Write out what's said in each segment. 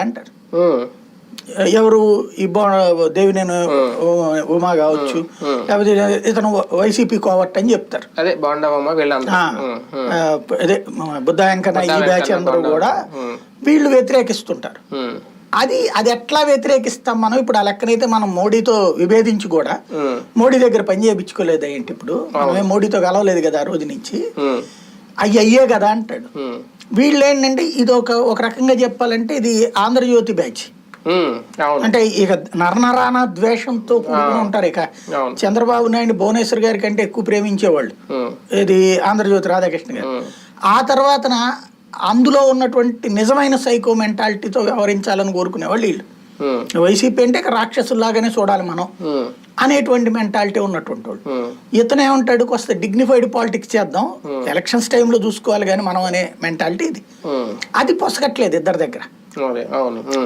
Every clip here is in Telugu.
అంటారు ఎవరు ఈ బో దేవినేని ఉమా. కావచ్చు లేకపోతే ఇతను వైసీపీ కోవట్ అని చెప్తారు. అదే అదే బుద్ధ వెంకన్న ఈ బ్యాచ్ అందరూ. కూడా. వీళ్ళు వ్యతిరేకిస్తుంటారు. అది అది ఎట్లా వ్యతిరేకిస్తాం మనం? ఇప్పుడు ఆ లెక్కనైతే మనం మోడీతో విభేదించి కూడా మోడీ దగ్గర పని చేయించుకోలేదు ఏంటి ఇప్పుడు? మనమే మోడీతో కలవలేదు కదా ఆ రోజు నుంచి. అయ్యే కదా అంటాడు. వీళ్ళు ఏంటంటే ఇది ఒక ఒక రకంగా చెప్పాలంటే ఇది ఆంధ్రజ్యోతి బ్యాచ్. అంటే ఇక నరనరాన ద్వేషంతో కూడుకుని ఉంటారు ఇక. చంద్రబాబు నాయుడు భువనేశ్వర్ గారి కంటే ఎక్కువ ప్రేమించేవాళ్ళు. ఇది ఆంధ్రజ్యోతి రాధాకృష్ణ గారు. ఆ తర్వాతన అందులో ఉన్నటువంటి నిజమైన సైకో మెంటాలిటీతో వ్యవహరించాలని కోరుకునేవాళ్ళు వీళ్ళు. వైసీపీ అంటే ఇక రాక్షసుల్లాగానే చూడాలి మనం. అనేటువంటి మెంటాలిటీ ఉన్నటువంటి వాళ్ళు ఇతను ఏమంటాడు కొంత డిగ్నిఫైడ్ పాలిటిక్స్ చేద్దాం. ఎలక్షన్స్ టైంలో చూసుకోవాలి కానీ మనం అనే మెంటాలిటీ ఇది. అది పొసగట్లేదు ఇద్దరి దగ్గర.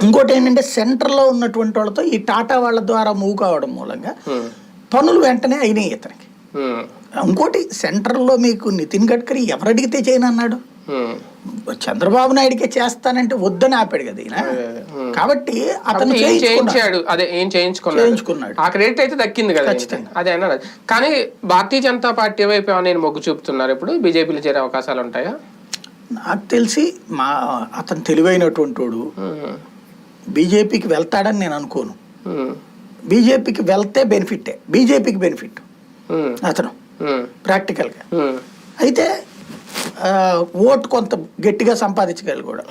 ఇంకోటి ఏంటంటే సెంటర్లో ఉన్నటువంటి వాళ్ళతో ఈ టాటా వాళ్ళ ద్వారా మూవ్ కావడం మూలంగా పనులు వెంటనే అయినాయి ఇతనికి. ఇంకోటి సెంటర్లో మీకు నితిన్ గడ్కరీ ఎవరు అడిగితే చేయను అన్నాడు? ఉమ్, చంద్రబాబు నాయుడికే చేస్తానంటే వద్దని ఆపాడు కదా ఈయన. కాబట్టి అతను చేయించాడు? అదే ఏం చేయించుకున్నాడు? ఆ క్రెడిట్ అయితే దక్కింది కదా ఖచ్చితంగా. అదే అన్నారు. కానీ భారతీయ జనతా పార్టీ వైపు ఏమైనా నేను మొగ్గు చూపుతున్నారు ఇప్పుడు? బీజేపీలో చేరే అవకాశాలు ఉంటాయా? నాకు తెలిసి మా అతను తెలివైనటువంటి వాడు. బీజేపీకి వెళ్తాడని నేను అనుకోను. బీజేపీకి వెళ్తే బెనిఫిటే. బీజేపీకి బెనిఫిట్. అతను ప్రాక్టికల్గా. అయితే ఓటు కొంత గట్టిగా సంపాదించగలరు కూడా.